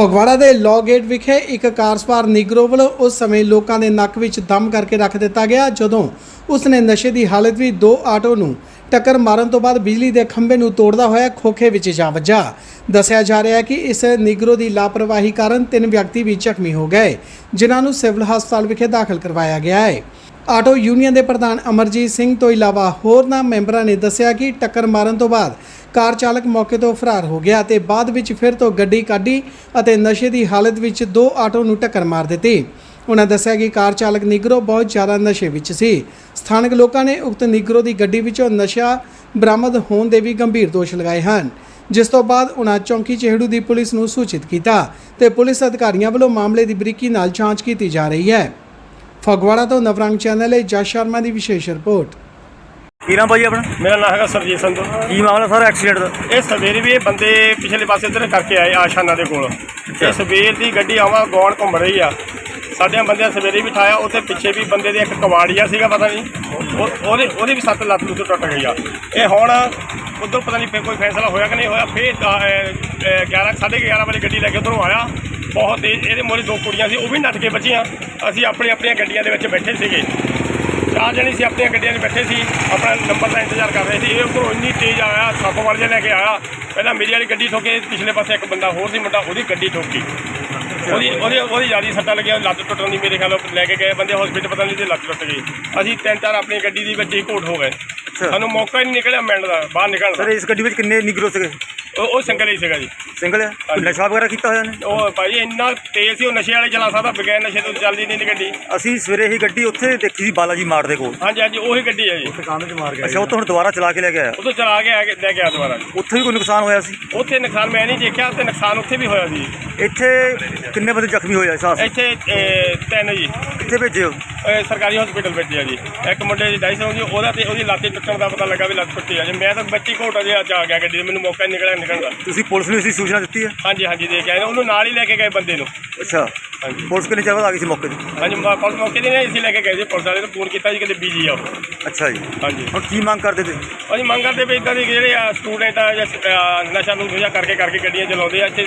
ਫਗਵਾੜਾ ਦੇ ਲੌ ਗੇਟ ਵਿਖੇ ਇੱਕ ਕਾਰ ਸਵਾਰ ਨਿਗਰੋ ਵੱਲੋਂ ਉਸ ਸਮੇਂ ਲੋਕਾਂ ਦੇ ਨੱਕ ਵਿੱਚ ਦਮ ਕਰਕੇ ਰੱਖ ਦਿੱਤਾ ਗਿਆ, ਜਦੋਂ ਉਸ ਨੇ ਨਸ਼ੇ ਦੀ ਹਾਲਤ ਵਿੱਚ ਦੋ ਆਟੋ ਨੂੰ ਟੱਕਰ ਮਾਰਨ ਤੋਂ ਬਾਅਦ ਬਿਜਲੀ ਦੇ ਖੰਭੇ ਨੂੰ ਤੋੜਦਾ ਹੋਇਆ ਖੋਖੇ ਵਿੱਚ ਜਾ ਵੱਜਾ। ਦੱਸਿਆ ਜਾ ਰਿਹਾ ਹੈ ਕਿ ਇਸ ਨਿਗਰੋ ਦੀ ਲਾਪਰਵਾਹੀ ਕਾਰਨ ਤਿੰਨ ਵਿਅਕਤੀ ਵੀ ਜ਼ਖਮੀ ਹੋ ਗਏ, ਜਿਨ੍ਹਾਂ ਨੂੰ ਸਿਵਲ ਹਸਪਤਾਲ ਵਿਖੇ ਦਾਖਲ ਕਰਵਾਇਆ ਗਿਆ ਹੈ। ਆਟੋ ਯੂਨੀਅਨ ਦੇ ਪ੍ਰਧਾਨ ਅਮਰਜੀਤ ਸਿੰਘ ਤੋਂ ਇਲਾਵਾ ਹੋਰਨਾਂ ਮੈਂਬਰਾਂ ਨੇ ਦੱਸਿਆ ਕਿ ਟੱਕਰ ਮਾਰਨ ਤੋਂ ਬਾਅਦ ਕਾਰ ਚਾਲਕ ਮੌਕੇ ਤੋਂ ਫਰਾਰ ਹੋ ਗਿਆ ਤੇ ਬਾਅਦ ਵਿੱਚ ਫਿਰ ਤੋਂ ਗੱਡੀ ਕੱਢੀ ਅਤੇ ਨਸ਼ੇ ਦੀ ਹਾਲਤ ਵਿੱਚ ਦੋ ਆਟੋ ਨੂੰ ਟੱਕਰ ਮਾਰ ਦਿੱਤੀ। ਉਹਨਾਂ ਦੱਸਿਆ ਕਿ ਕਾਰ ਚਾਲਕ ਨਿਗਰੋ ਬਹੁਤ ਜ਼ਿਆਦਾ ਨਸ਼ੇ ਵਿੱਚ ਸੀ। ਸਥਾਨਕ ਲੋਕਾਂ ਨੇ ਉਕਤ ਨਿਗਰੋ ਦੀ ਗੱਡੀ ਵਿੱਚੋਂ ਨਸ਼ਾ ਬਰਾਮਦ ਹੋਣ ਦੇ ਵੀ ਗੰਭੀਰ ਦੋਸ਼ ਲਗਾਏ ਹਨ। ਜਿਸ ਤੋਂ ਬਾਅਦ ਉਹਨਾਂ ਚੌਂਕੀ ਚਿਹੜੂ ਦੀ ਪੁਲਿਸ ਨੂੰ ਸੂਚਿਤ ਕੀਤਾ ਤੇ ਪੁਲਿਸ ਅਧਿਕਾਰੀਆਂ ਵੱਲੋਂ ਮਾਮਲੇ ਦੀ ਬਰੀਕੀ ਨਾਲ ਜਾਂਚ ਕੀਤੀ ਜਾ ਰਹੀ ਹੈ। ਫਗਵਾੜਾ ਤੋਂ ਨਵਰੰਗ ਚੈਨਲ ਲਈ ਜਸ ਸ਼ਰਮਾ ਦੀ ਵਿਸ਼ੇਸ਼ ਰਿਪੋਰਟ। ਕੀ ਨਾਮ ਭਾਈ ਆਪਣਾ? ਮੇਰਾ ਨਾਮ ਹੈਗਾ ਸਰਜੀਤ ਸੰਧੂ। ਕੀ ਮਾਮਲਾ ਸਾਰਾ ਐਕਸੀਡੈਂਟ ਦਾ? ਇਹ ਸਵੇਰੇ ਵੀ ਇਹ ਬੰਦੇ ਪਿਛਲੇ ਪਾਸੇ ਇੱਧਰ ਕਰਕੇ ਆਏ ਆਸ਼ਾਨਾ ਦੇ ਕੋਲ। ਇਹ ਸਵੇਰ ਦੀ ਗੱਡੀ ਆਵਾ ਗੌਣ ਘੁੰਮ ਰਹੀ ਆ। ਸਾਡਿਆਂ ਬੰਦਿਆਂ ਸਵੇਰੇ ਵੀ ਠਾਇਆ ਉੱਥੇ ਪਿੱਛੇ ਵੀ ਬੰਦੇ ਦੇ ਇੱਕ ਕਵਾੜੀਆ ਸੀਗਾ ਪਤਾ ਨਹੀਂ। ਉਹ- ਉਹਦੇ ਉਹਦੀ ਵੀ ਸੱਤ ਲੱਤ ਲੁੱਟ ਟੁੱਟ ਗਈ ਆ। ਇਹ ਹੁਣ ਉਧਰ ਪਤਾ ਨਹੀਂ ਫਿਰ ਕੋਈ ਫੈਸਲਾ ਹੋਇਆ ਕਿ ਨਹੀਂ ਹੋਇਆ। ਫਿਰ 11 11:30 ਵਜੇ ਗੱਡੀ ਲੈ ਕੇ ਉਧਰੋਂ ਆਇਆ। ਬਹੁਤ ਤੇਜ਼ ਇਹਦੇ ਮੋਰੇ ਦੋ ਕੁੜੀਆਂ ਸੀ ਉਹ ਵੀ ਨੱਠ ਕੇ ਬਚੀਆਂ ਅਸੀਂ ਆਪਣੀ ਆਪਣੀਆਂ ਗੱਡੀਆਂ ਦੇ ਵਿੱਚ ਬੈਠੇ ਸੀਗੇ। ਚਾਰ ਜਣੇ ਸੀ ਆਪਣੀਆਂ ਗੱਡੀਆਂ 'ਚ ਬੈਠੇ ਸੀ ਆਪਣਾ ਨੰਬਰ ਦਾ ਇੰਤਜ਼ਾਰ ਕਰ ਰਹੇ ਸੀ। ਇਹ ਉੱਪਰੋਂ ਇੰਨੀ ਤੇਜ਼ ਆਇਆ ਸੱਪ ਵਰ ਜਿਹਾ ਲੈ ਕੇ ਆਇਆ। ਪਹਿਲਾਂ ਮੇਰੀ ਵਾਲੀ ਗੱਡੀ ਠੋਕੇ ਪਿਛਲੇ ਪਾਸੇ ਇੱਕ ਬੰਦਾ ਹੋਰ ਸੀ ਮੁੰਡਾ ਉਹਦੀ ਗੱਡੀ ਠੋਕੀ। ਉਹਦੀ ਉਹਦੀ ਉਹਦੀ ਜ਼ਿਆਦਾ ਸੱਟਾਂ ਲੱਗੀਆਂ ਲੱਤ ਟੁੱਟਣ ਦੀ ਮੇਰੇ ਖਿਆਲ ਲੈ ਕੇ ਗਏ ਬੰਦੇ ਹਸਪੀਟਲ ਪਤਾ ਨਹੀਂ ਤੇ ਲੱਤ ਟੁੱਟ ਗਈ। ਅਸੀਂ ਤਿੰਨ ਚਾਰ ਆਪਣੀ ਗੱਡੀ ਦੀ ਵਿੱਚ ਹੀ ਘੋਟ ਹੋ ਗਏ। ਸਾਨੂੰ ਮੌਕਾ ਹੀ ਨਹੀਂ ਨਿਕਲਿਆ ਮਿੰਟ ਦਾ ਬਾਹਰ ਨਿਕਲਣ ਸਰ ਇਸ ਗੱਡੀ ਵਿੱਚ ਕਿੰਨੇ ਨਿਗਰੋ ਸੀਗੇ? ਉਹ ਉਹ ਸਿੰਗਲ ਹੀ ਸੀਗਾ ਜੀ। ਸਿੰਗਲ? ਕੋਈ ਨਸ਼ਾ ਵਗੈਰਾ ਕੀਤਾ ਹੋਇਆ ਨੇ ਉਹ ਭਾਈ ਇੰਨਾ ਤੇਜ਼ ਸੀ ਉਹ ਨਸ਼ੇ ਵਾਲੇ ਚਲਾ ਸਕਦਾ ਬਗੈਰ ਨਸ਼ੇ ਤੋਂ ਚੱਲਦੀ ਨਹੀਂ ਨੀ ਗੱਡੀ। ਅਸੀਂ ਸਵੇਰੇ ਹੀ ਗੱਡੀ ਉੱਥੇ ਦੇਖੀ ਸੀ ਬਾਲਾਜੀ ਮਾਰ ਦੇ ਕੋਲ। ਹਾਂਜੀ ਹਾਂਜੀ ਉਹੀ ਗੱਡੀ ਹੈ ਜੀ। ਅੱਛਾ ਉੱਥੋਂ ਹੁਣ ਦੁਬਾਰਾ ਚਲਾ ਕੇ ਲੈ ਕੇ ਆਇਆ? ਉਦੋਂ ਚਲਾ ਕੇ ਆ ਕੇ ਲੈ ਗਿਆ ਦੁਬਾਰਾ। ਉੱਥੇ ਵੀ ਕੋਈ ਨੁਕਸਾਨ ਹੋਇਆ ਸੀ? ਉੱਥੇ ਨੁਕਸਾਨ ਮੈਂ ਨਹੀਂ ਦੇਖਿਆ ਤੇ ਨੁਕਸਾਨ ਉੱਥੇ ਵੀ ਹੋਇਆ ਜੀ ਇੱਥੇ ਕਿੰਨੇ ਬੰਦੇ ਜ਼ਖਮੀ ਹੋਏ ਆ ਇਸ ਹਾਦਸੇ 'ਚ? ਇੱਥੇ ਅਹ, ਤਿੰਨ ਜੀ। ਕਿੱਥੇ ਭੇਜੇ ਹੋ? ਅਹ, ਸਰਕਾਰੀ ਹਸਪੀਟਲ ਵਿੱਚ ਆ ਜੀ। ਇੱਕ ਮੁੰਡੇ ਦੀ ਡਾਈਸ ਹੋ ਗਈ ਉਹਦਾ ਤੇ ਉਹਦੀ ਲੱਤ ਟੁੱਟਣ ਦਾ ਪਤਾ ਲੱਗਾ ਵੀ ਲੱਤ ਟੁੱਟੀ ਆ ਜੀ। ਮੈਂ ਤਾਂ ਬੱਚੀ ਘੋਟਾ ਜਿਹਾ ਚ ਆ ਗਿਆ ਗੱਡੀ 'ਚ, ਮੈਨੂੰ ਮੌਕਾ ਹੀ ਨਿਕਲਿਆ ਨਿਕਲਣ ਦਾ। ਤੁਸੀਂ ਪੁਲਿਸ ਨੂੰ ਇਸਦੀ ਸੂਚਨਾ ਦਿੱਤੀ ਹੈ? ਹਾਂਜੀ ਹਾਂਜੀ ਦੇ ਕੇ ਆਏ ਨੇ, ਉਹਨੂੰ ਨਾਲ ਹੀ ਲੈ ਕੇ ਗਏ ਬੰਦੇ ਨੂੰ। ਅੱਛਾ। ਹਾਂਜੀ। ਪੁਲਿਸ ਕਿੰਨੇ ਚਿਰ ਬਾਅਦ ਆ ਗਈ ਸੀ ਮੌਕੇ ਤੇ? ਹਾਂਜੀ ਮ- ਪੁਲਿਸ ਮੌਕੇ ਤੇ ਨਹੀਂ ਅਸੀਂ ਲੈ ਕੇ ਗਏ ਸੀ ਪੁਲਿਸ ਵਾਲੇ ਨੂੰ ਫੋਨ ਕੀਤਾ ਜੀ ਕਿਤੇ ਬੀਜੀ ਆ ਉਹ। ਅੱਛਾ ਜੀ। ਹਾਂਜੀ। ਹੁਣ ਕੀ ਮੰਗ ਕਰਦੇ ਤੇ ਅਸੀਂ ਮੰਗ ਕਰਦੇ ਵੀ ਇਦਾਂ ਦੇ ਜਿਹੜੇ ਆ ਸਟੂਡੈਂਟ ਆ ਜਾਂ ਸ- ਆ, ਨਸ਼ਾ ਨੂੰ ਜਾਂ ਕਰਕੇ ਕਰਕੇ ਗੱਡੀਆਂ ਚਲਾਉਂਦੇ ਆ ਇੱਥੇ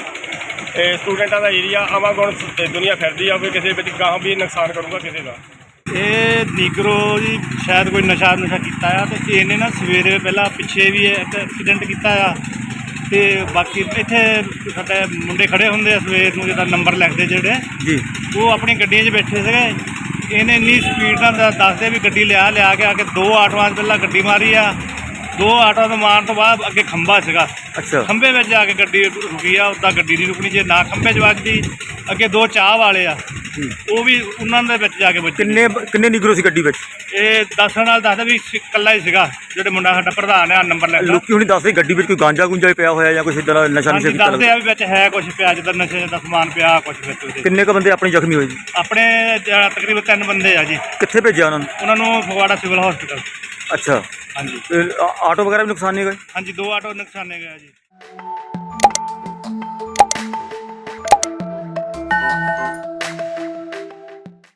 ਇਹ ਸਟੂਡੈਂਟਾਂ ਦਾ ਏਰੀਆ ਆਵਾਗੁਣ ਦੁਨੀਆ ਫਿਰਦੀ ਆ ਕੋਈ ਕਿਸੇ ਵਿੱਚ ਗਾਹਾਂ ਵੀ ਨੁਕਸਾਨ ਕਰੂਗਾ ਕਿਸੇ ਦਾ। ਇਹ ਨੀਗਰੋ ਜੀ ਸ਼ਾਇਦ ਕੋਈ ਨਸ਼ਾ ਨੁਸ਼ਾ ਕੀਤਾ ਆ ਤੇ ਇਹਨੇ ਨਾ ਸਵੇਰੇ ਪਹਿਲਾਂ ਪਿੱਛੇ ਵੀ ਇੱਕ ਐਕਸੀਡੈਂਟ ਕੀਤਾ ਆ ਤੇ ਬਾਕੀ ਇੱਥੇ ਸਾਡੇ ਮੁੰਡੇ ਖੜੇ ਹੁੰਦੇ ਆ ਸਵੇਰ ਨੂੰ ਜਿਹਦਾ ਨੰਬਰ ਲਿਖਦੇ ਜਿਹੜੇ। ਜੀ। ਉਹ ਆਪਣੀ ਗੱਡੀਆਂ 'ਚ ਬੈਠੇ ਸੀਗੇ। ਇਹਨੇ ਇੰਨੀ ਸਪੀਡ ਨਾਲ ਦ- ਦੱਸਦੇ ਵੀ ਗੱਡੀ ਲਿਆ ਲਿਆ ਕੇ ਆ ਕੇ ਦੋ ਆਟੋਆਂ 'ਚ ਪਹਿਲਾਂ ਗੱਡੀ ਮਾਰੀ ਆ। ਦੋ ਆਟੋਆਂ ਤੋਂ ਮਾਰਨ ਤੋਂ ਬਾਅਦ ਅੱਗੇ ਖੰਭਾ ਸੀਗਾ। ਅੱਛਾ। ਖੰਭੇ ਵਿੱਚ ਜਾ ਕੇ ਗੱਡੀ ਰੁਕੀ ਆ ਉੱਦਾਂ ਗੱਡੀ ਨਹੀਂ ਰੁਕਣੀ ਜੇ ਨਾ ਖੰਭੇ 'ਚ ਵੱਜਦੀ ਅੱਗੇ ਦੋ ਚਾਹ ਵਾਲੇ ਆ। ਜੀ। ਉਹ ਵੀ ਉਹਨਾਂ ਦੇ ਵਿੱਚ ਜਾ ਕੇ ਵੱਜੀ। ਕਿੰਨੇ ਕਿੰਨੇ ਨਿਗਰੋ ਸੀ ਗੱਡੀ ਵਿੱਚ? ਇਹ ਦੱਸਣ ਨਾਲ ਦੱਸਦਾ ਵੀ ਸੀ- ਇਕੱਲਾ ਹੀ ਸੀਗਾ ਜਿਹੜੇ ਮੁੰਡਾ ਸਾਡਾ ਪ੍ਰਧਾਨ ਆ ਨੰਬਰ ਲੈਂਦਾ। ਲੋਕੀ ਹੁਣੀ ਦੱਸਦੇ ਗੱਡੀ ਵਿੱਚ ਕੋਈ ਗਾਂਜਾ ਗੁੰਜਾ ਵੀ ਪਿਆ ਹੋਇਆ ਜਾਂ ਕੁਛ ਇਦਾਂ ਦਾ ਨਸ਼ਾ ਨਸ਼ਾ ਹਾਂਜੀ ਕੀਤਾ ਦੱਸਦੇ ਆ ਵੀ ਵਿੱਚ ਹੈ ਕੁਝ ਪਿਆ ਜਿੱਦਾਂ ਨਸ਼ੇ ਦਾ ਸਮਾਨ ਪਿਆ ਕੁਝ ਵਿੱਚ ਉਹਦੇ ਕਿੰਨੇ ਕ ਬੰਦੇ ਆਪਣੇ ਜ਼ਖਮੀ ਹੋਏ ਜੀ? ਆਪਣੇ ਜ- ਤਕਰੀਬਨ ਤਿੰਨ ਬੰਦੇ ਆ ਜੀ। ਕਿੱਥੇ ਭੇਜਿਆ ਉਹਨਾਂ ਨੂੰ? ਉਹਨਾਂ ਨੂੰ ਫਗਵਾੜਾ ਸਿਵਲ ਹਸਪੀਟਲ। ਅੱਛਾ। ਹਾਂਜੀ। ਤੇ ਆ- ਆਟੋ ਵਗੈਰਾ ਵੀ ਨੁਕਸਾਨ ਨਹੀਂ ਹੋਏ ਹਾਂਜੀ ਦੋ ਆਟੋ ਨੁਕਸਾਨੇ ਗਏ ਜੀ।